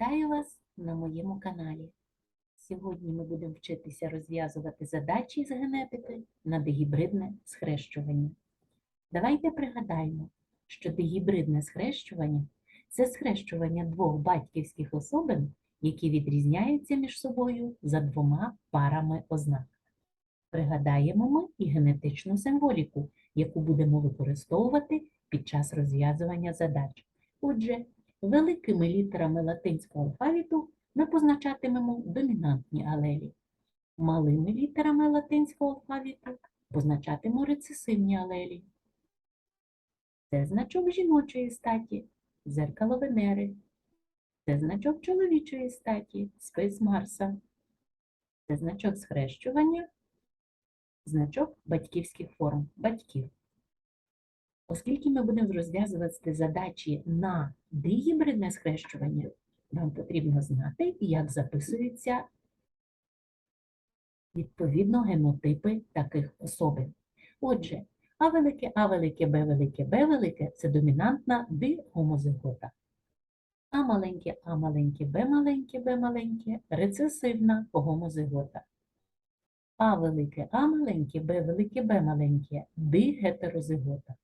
Вітаю вас на моєму каналі. Сьогодні ми будемо вчитися розв'язувати задачі з генетики на дегібридне схрещування. Давайте пригадаємо, що дегібридне схрещування це схрещування двох батьківських особин, які відрізняються між собою за двома парами ознак. Пригадаємо ми і генетичну символіку, яку будемо використовувати під час розв'язування задач. Отже, великими літерами латинського алфавіту ми позначатимемо домінантні алелі. Малими літерами латинського алфавіту позначатимемо рецесивні алелі. Це значок жіночої статі, дзеркало Венери. Це значок чоловічої статі, спис Марса. Це значок схрещування, значок батьківських форм батьків. Оскільки ми будемо розв'язувати задачі на дигібридне схрещування, вам потрібно знати, як записуються відповідно генотипи таких особин. Отже, А велике, А велике, Б велике, Б велике це домінантна дигомозигота. А маленьке, А маленьке, Б маленьке, Б маленьке рецесивна гомозигота. А велике, А маленьке, Б велике, Б маленьке дигетерозигота.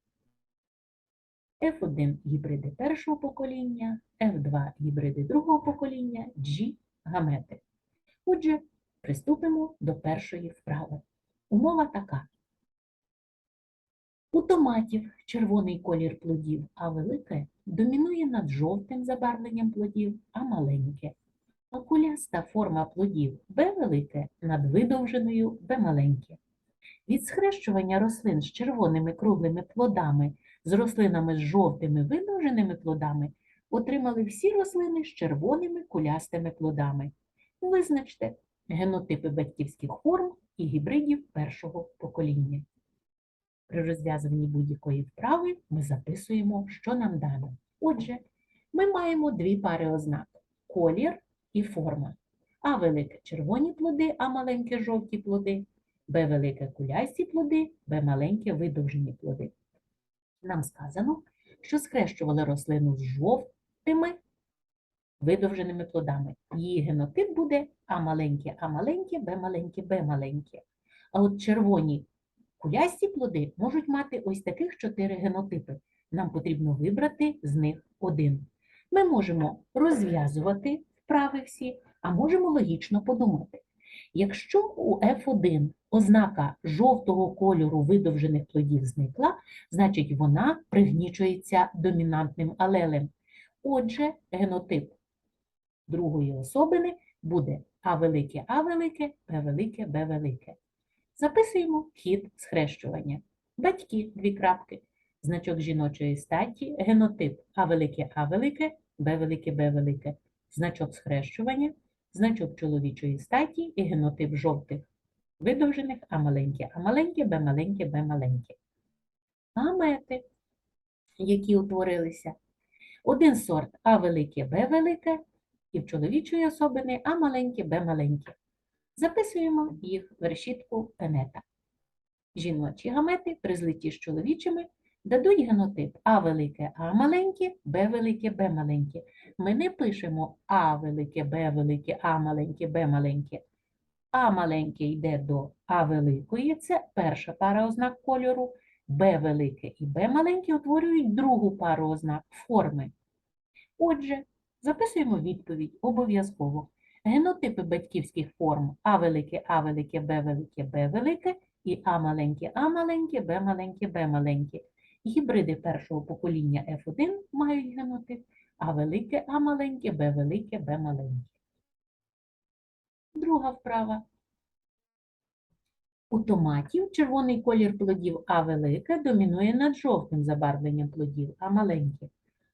F1 гібриди першого покоління, F2 гібриди другого покоління, G гамети. Отже, приступимо до першої вправи. Умова така. У томатів червоний колір плодів А велике домінує над жовтим забарвленням плодів А маленьке. А куляста форма плодів Б велике над видовженою Б маленьке. Від схрещування рослин з червоними круглими плодами з рослинами з жовтими видовженими плодами отримали всі рослини з червоними кулястими плодами. Визначте генотипи батьківських форм і гібридів першого покоління. При розв'язуванні будь-якої вправи ми записуємо, що нам дано. Отже, ми маємо дві пари ознак колір і форма. А велике червоні плоди, а маленьке жовті плоди, Б велике кулясті плоди, Б маленьке видовжені плоди. Нам сказано, що схрещували рослину з жовтими видовженими плодами. Її генотип буде А маленьке, А маленьке, Б маленьке, Б маленьке. А от червоні кулясті плоди можуть мати ось таких чотири генотипи. Нам потрібно вибрати з них один. Ми можемо розв'язувати вправи всі, а можемо логічно подумати. Якщо у F1 ознака жовтого кольору видовжених плодів зникла, значить вона пригнічується домінантним алелем. Отже, генотип другої особини буде А велике А велике, Б велике, Б велике. Записуємо хід схрещування. Батьки, дві крапки, значок жіночої статі, генотип А велике А велике, Б велике Б велике, значок схрещування, значок чоловічої статі і генотип жовтих видовжених А маленьке, А маленьке, Б маленьке, Б маленьке. Гамети, які утворилися. Один сорт А велике, Б велике, і в чоловічої особини А маленьке, Б маленьке. Записуємо їх в решітку пенета. Жіночі гамети при злитті з чоловічими дадуть генотип А велике, А маленьке, Б велике, Б маленьке. Ми не пишемо А велике, Б велике, А маленьке, Б маленьке. А маленьке йде до А великої, це перша пара ознак кольору, Б велике і Б маленьке утворюють другу пару ознак форми. Отже, записуємо відповідь обов'язково. Генотипи батьківських форм А велике, А велике, Б велике, Б велике і А маленьке, А маленьке, Б маленьке, Б маленьке. Гібриди першого покоління F1 мають генотип А велике, А маленьке, Б велике, Б маленьке. Друга вправа. У томатів червоний колір плодів А велике домінує над жовтим забарвленням плодів А маленьке,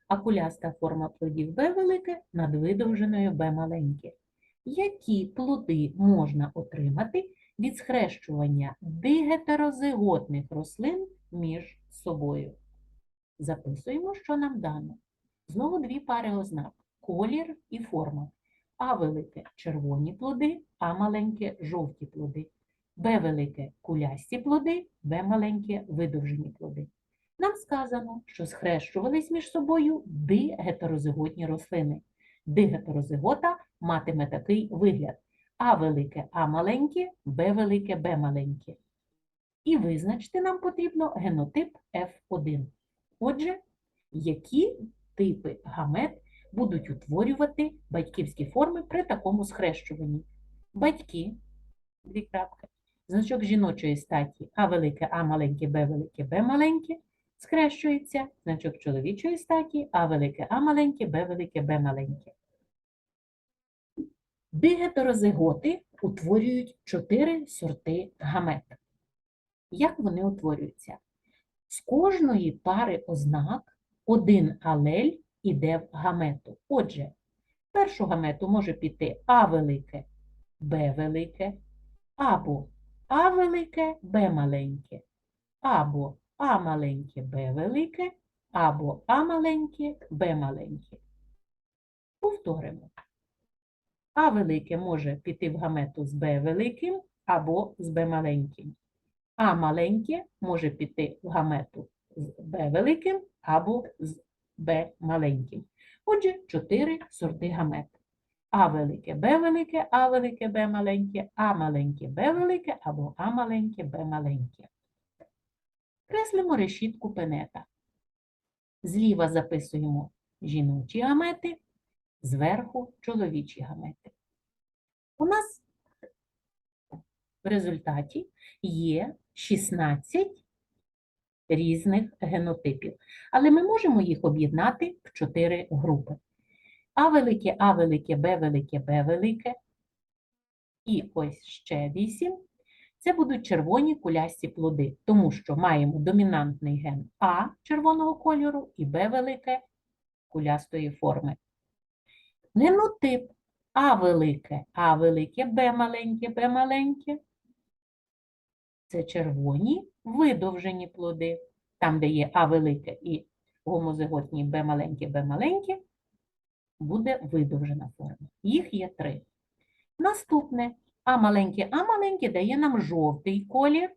а куляста форма плодів Б велике над видовженою Б маленьке. Які плоди можна отримати від схрещування дигетерозиготних рослин між собою? Записуємо, що нам дано. Знову дві пари ознак колір і форма. А велике червоні плоди, А маленьке жовті плоди. Б велике кулясті плоди, Б маленьке видовжені плоди. Нам сказано, що схрещувались між собою дигетерозиготні рослини. дигетерозигота матиме такий вигляд. А велике А маленьке, Б велике Б маленьке. І визначити нам потрібно генотип F1. Отже, які типи гамет будуть утворювати батьківські форми при такому схрещуванні? Батьки, дві крапки, значок жіночої статі А велике А маленьке, Б велике Б маленьке, схрещується, значок чоловічої статі А велике А маленьке, Б велике Б маленьке. Бігетерозиготи утворюють чотири сорти гамет. Як вони утворюються? З кожної пари ознак один алель іде в гамету. Отже, першу гамету може піти А велике, Б велике, або А велике, Б маленьке, або А маленьке, Б велике, або А маленьке, Б маленьке. Повторимо. А велике може піти в гамету з Б великим або з Б маленьким. А маленьке може піти в гамету з Б великим або з Б маленьким. Отже, чотири сорти гамет. А велике, Б велике, А велике, Б маленьке, А маленьке, Б велике або А маленьке, Б маленьке. Креслимо решітку пенета. Зліва записуємо жіночі гамети, зверху чоловічі гамети. У нас в результаті є 16 різних генотипів, але ми можемо їх об'єднати в 4 групи. А велике, А велике, Б велике, Б велике. І ось ще 8. Це будуть червоні кулясті плоди, тому що маємо домінантний ген А червоного кольору і Б велике кулястої форми. Генотип А велике, А велике, Б маленьке, Б маленьке. Це червоні видовжені плоди. Там, де є А велике і гомозиготні Б маленьке, Б маленьке, буде видовжена форма. Їх є три. Наступне А маленьке, А маленьке дає нам жовтий колір.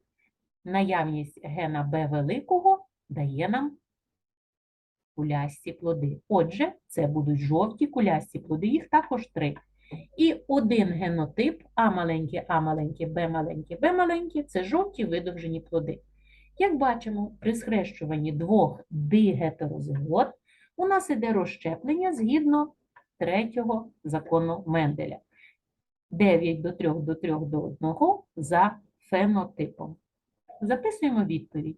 Наявність гена Б великого дає нам кулясті плоди. Отже, це будуть жовті кулясті плоди, їх також три. І один генотип А маленьке, А маленьке, Б маленьке, Б маленьке це жовті видовжені плоди. Як бачимо, при схрещуванні двох дигетерозигот у нас іде розщеплення згідно третього закону Менделя. 9 до 3 до 3 до 1 за фенотипом. Записуємо відповідь.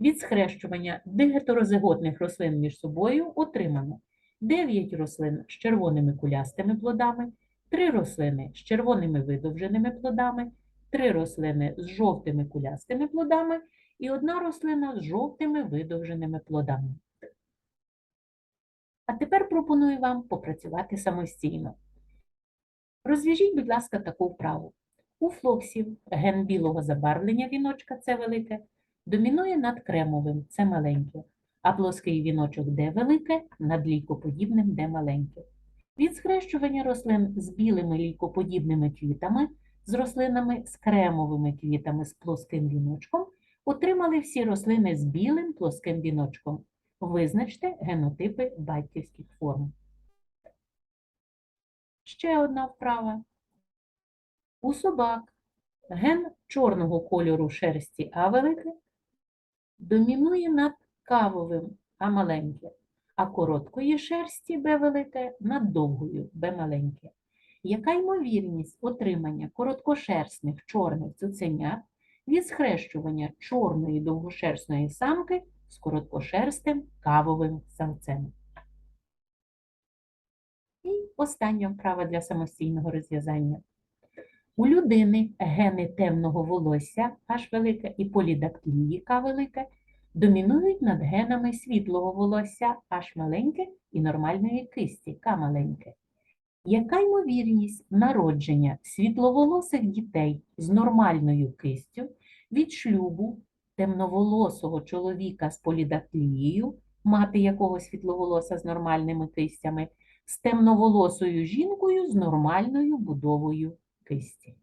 Від схрещування дигетерозиготних рослин між собою отримано 9 рослин з червоними кулястими плодами, 3 рослини з червоними видовженими плодами, 3 рослини з жовтими кулястими плодами і одна рослина з жовтими видовженими плодами. А тепер пропоную вам попрацювати самостійно. Розв'яжіть, будь ласка, таку вправу. У флоксів ген білого забарвлення віночка це велике, домінує над кремовим це маленьке, а плоский віночок де велике, над лійкоподібним де маленьке. Від схрещування рослин з білими лійкоподібними квітами, з рослинами з кремовими квітами з плоским віночком отримали всі рослини з білим плоским віночком. Визначте генотипи батьківських форм. Ще одна вправа. У собак ген чорного кольору шерсті А велике домінує над кавовим А маленьке, а короткої шерсті Б велике над довгою Б маленьке. Яка ймовірність отримання короткошерстних чорних цуценят від схрещування чорної довгошерстної самки з короткошерстим кавовим самцем? І остання вправа для самостійного розв'язання. У людини гени темного волосся H велике і полідактилії К велике домінують над генами світлого волосся H маленьке і нормальної кисті К маленьке. Яка ймовірність народження світловолосих дітей з нормальною кистю від шлюбу темноволосого чоловіка з полідактилією, мати якого світловолоса з нормальними кистями, з темноволосою жінкою з нормальною будовою кисті?